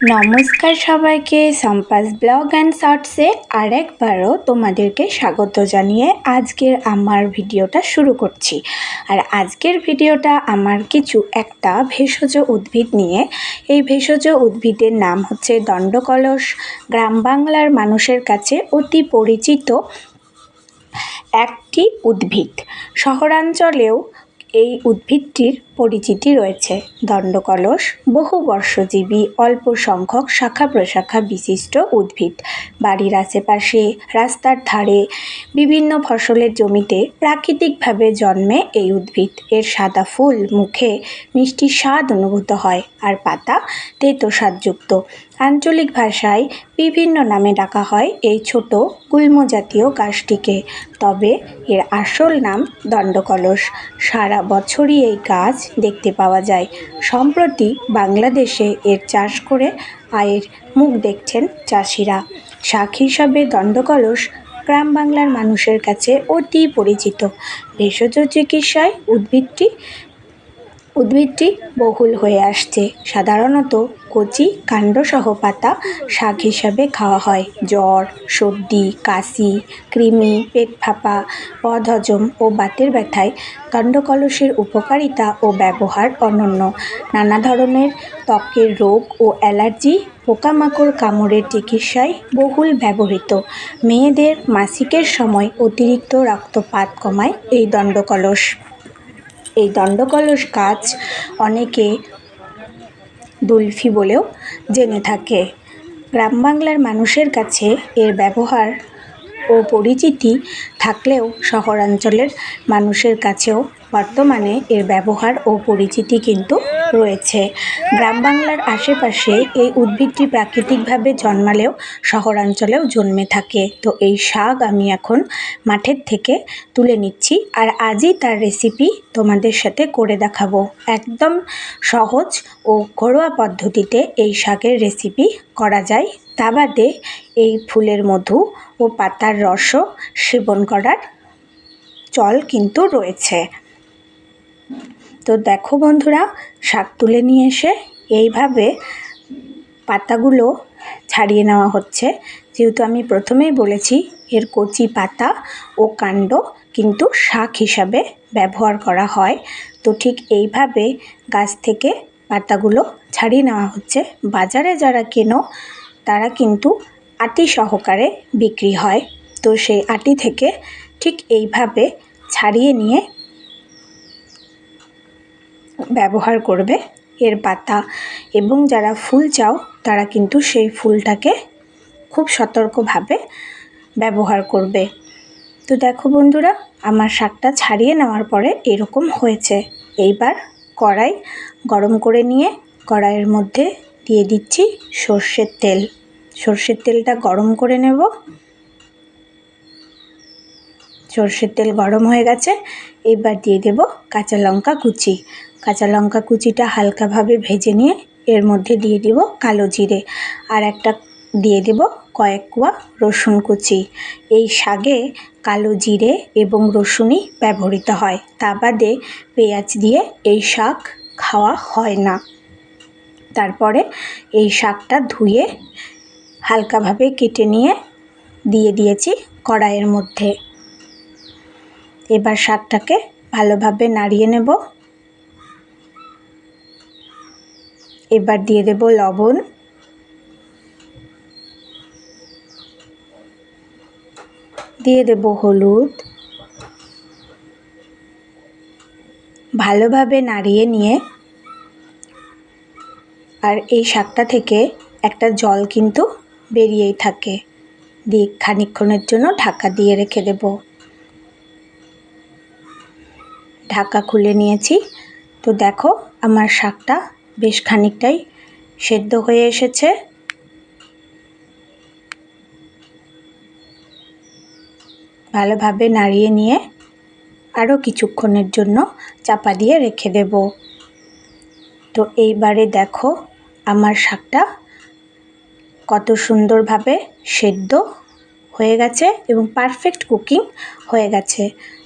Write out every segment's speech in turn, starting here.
নমস্কার সবাইকে, সম্পাস blog and শর্টসে আরেকবারও তোমাদেরকে স্বাগত জানিয়ে আজকের আমার ভিডিওটা শুরু করছি। আর আজকের ভিডিওটা আমার কিছু একটা ভেষজ উদ্ভিদ নিয়ে। এই ভেষজ উদ্ভিদের নাম হচ্ছে দণ্ডকলস। গ্রাম বাংলার মানুষের কাছে অতি পরিচিত একটি উদ্ভিদ। শহরাঞ্চলেও এই উদ্ভিদটির পরিচিতি রয়েছে। দণ্ডকলস, বহু বর্ষজীবী, অল্প সংখ্যক শাখা প্রশাখা বিশিষ্ট উদ্ভিদ। বাড়ির আশেপাশে, রাস্তার ধারে, বিভিন্ন ফসলের জমিতে প্রাকৃতিকভাবে জন্মে এই উদ্ভিদ। এর সাদা ফুল মুখে মিষ্টি স্বাদ অনুভূত হয়, আর পাতা তেতো স্বাদযুক্ত। আঞ্চলিক ভাষায় বিভিন্ন নামে ডাকা হয় এই ছোট গুল্ম জাতীয় গাছটিকে। তবে এর আসল নাম দণ্ডকলস। সারা বছরই এই গাছ দেখতে পাওয়া যায়। সম্প্রতি বাংলাদেশে এর চাষ করে আয়ের মুখ দেখছেন চাষিরা। শাক হিসাবে দণ্ডকলস গ্রাম বাংলার মানুষের কাছে অতি পরিচিত। ভেষজ চিকিৎসায় উদ্ভিদটি উদ্ভিদটি বহুল হয়ে আসছে। সাধারণত কচি, কাণ্ডসহ পাতা শাক হিসাবে খাওয়া হয়। জ্বর, সর্দি, কাশি, কৃমি, পেট ফাঁপা বদহজম ও বাতের ব্যথায় কাণ্ডকলসের উপকারিতা ও ব্যবহার অনন্য। নানা ধরনের ত্বকের রোগ ও অ্যালার্জি, পোকামাকড় কামড়ের চিকিৎসায় বহুল ব্যবহৃত। মেয়েদের মাসিকের সময় অতিরিক্ত রক্তপাত কমায় এই দণ্ডকলস। এই দণ্ডকলস গাছ অনেকে দুলফি বলেও জেনে থাকে। গ্রাম বাংলার মানুষের কাছে এর ব্যবহার ও পরিচিতি থাকলেও শহরাঞ্চলের মানুষের কাছেও বর্তমানে এর ব্যবহার ও পরিচিতি কিন্তু রয়েছে। গ্রাম বাংলার আশেপাশে এই উদ্ভিদটি প্রাকৃতিকভাবে জন্মালেও শহরাঞ্চলেও জন্মে থাকে। তো এই শাক আমি এখন মাঠের থেকে তুলে নিচ্ছি আর আজই তার রেসিপি তোমাদের সাথে করে দেখাবো। একদম সহজ ও ঘরোয়া পদ্ধতিতে এই শাকের রেসিপি করা যায়। তা বাদে এই ফুলের মধু ও পাতার রসও সেবন করার চল কিন্তু রয়েছে। তো দেখো বন্ধুরা, শাক তুলে নিয়ে এসে এইভাবে পাতাগুলো ছাড়িয়ে নেওয়া হচ্ছে। যেহেতু আমি প্রথমেই বলেছি, এর কচি পাতা ও কাণ্ড কিন্তু শাক হিসাবে ব্যবহার করা হয়। তো ঠিক এইভাবে গাছ থেকে পাতাগুলো ছাড়িয়ে নেওয়া হচ্ছে। বাজারে যারা কেনো, তারা কিন্তু আটি সহকারে বিক্রি হয়। তো সেই আটি থেকে ঠিক এইভাবে ছাড়িয়ে নিয়ে ব্যবহার করবে এর পাতা। এবং যারা ফুল চাও, তারা কিন্তু সেই ফুলটাকে খুব সতর্কভাবে ব্যবহার করবে। তো দেখো বন্ধুরা, আমার শাকটা ছাড়িয়ে নেওয়ার পরে এরকম হয়েছে। এইবার কড়াই গরম করে নিয়ে কড়াইয়ের মধ্যে দিয়ে দিচ্ছি সর্ষের তেল। সর্ষের তেলটা গরম করে নেব। সর্ষের তেল গরম হয়ে গেছে, এবার দিয়ে দেব কাঁচা লঙ্কা কুচি। কাঁচা লঙ্কা কুচিটা হালকাভাবে ভেজে নিয়ে এর মধ্যে দিয়ে দিব কালো জিরে। আর একটা দিয়ে দেব কয়েক কুয়া রসুন কুচি। এই শাগে কালো জিরে এবং রসুনই ব্যবহৃত হয়। তা বাদে পেঁয়াজ দিয়ে এই শাক খাওয়া হয় না। তারপরে এই শাকটা ধুয়ে হালকাভাবে কেটে নিয়ে দিয়ে দিয়েছি কড়াইয়ের মধ্যে। এবার শাকটাকে ভালোভাবে নাড়িয়ে নেব। এবার দিয়ে দেব লবণ। দিয়ে দেব হলুদ। ভালোভাবে নাড়িয়ে নিয়ে আর এই শাকটা থেকে একটা জল কিন্তু বেরিয়েই থাকে। দিয়ে খানিক্ষণের জন্য ঢাকা দিয়ে রেখে দেব। ঢাকা খুলে নিয়েছি। তো দেখো, আমার শাকটা বেশ খানিকটাই সেদ্ধ হয়ে এসেছে। ভালোভাবে নাড়িয়ে নিয়ে আরও কিছুক্ষণের জন্য চাপা দিয়ে রেখে দেব। তো এইবারে দেখো, আমার শাকটা কত সুন্দরভাবে সেদ্ধ হয়ে গেছে এবং পারফেক্ট কুকিং হয়ে গেছে।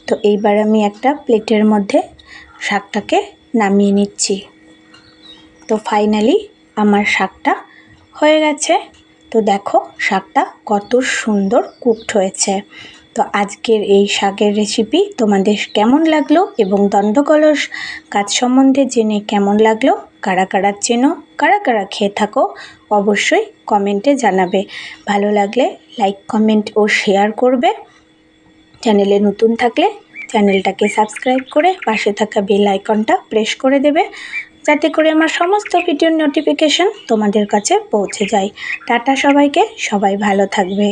তো এইবার আমি একটা প্লেটের মধ্যে শাকটাকে নামিয়ে নিচ্ছি। তো ফাইনালি আমার শাকটা হয়ে গেছে। তো দেখো শাকটা কত সুন্দর কুকড হয়েছে। তো আজকের এই শাকের রেসিপি তোমাদের কেমন লাগল এবং দণ্ডকলস কাজ সম্বন্ধে জেনে কেমন লাগল? কারা কারা চেনো, কারা কারা খেয়ে থাকো, অবশ্যই কমেন্টে জানাবে। ভালো লাগলে লাইক কমেন্ট ও শেয়ার করবে। চ্যানেলে নতুন থাকলে চ্যানেলটাকে সাবস্ক্রাইব করে পাশে থাকা বেল আইকনটা প্রেস করে দেবে, যাতে করে আমার সমস্ত ভিডিওর নোটিফিকেশন তোমাদের কাছে পৌঁছে যায়। টাটা সবাইকে, সবাই ভালো থাকবে।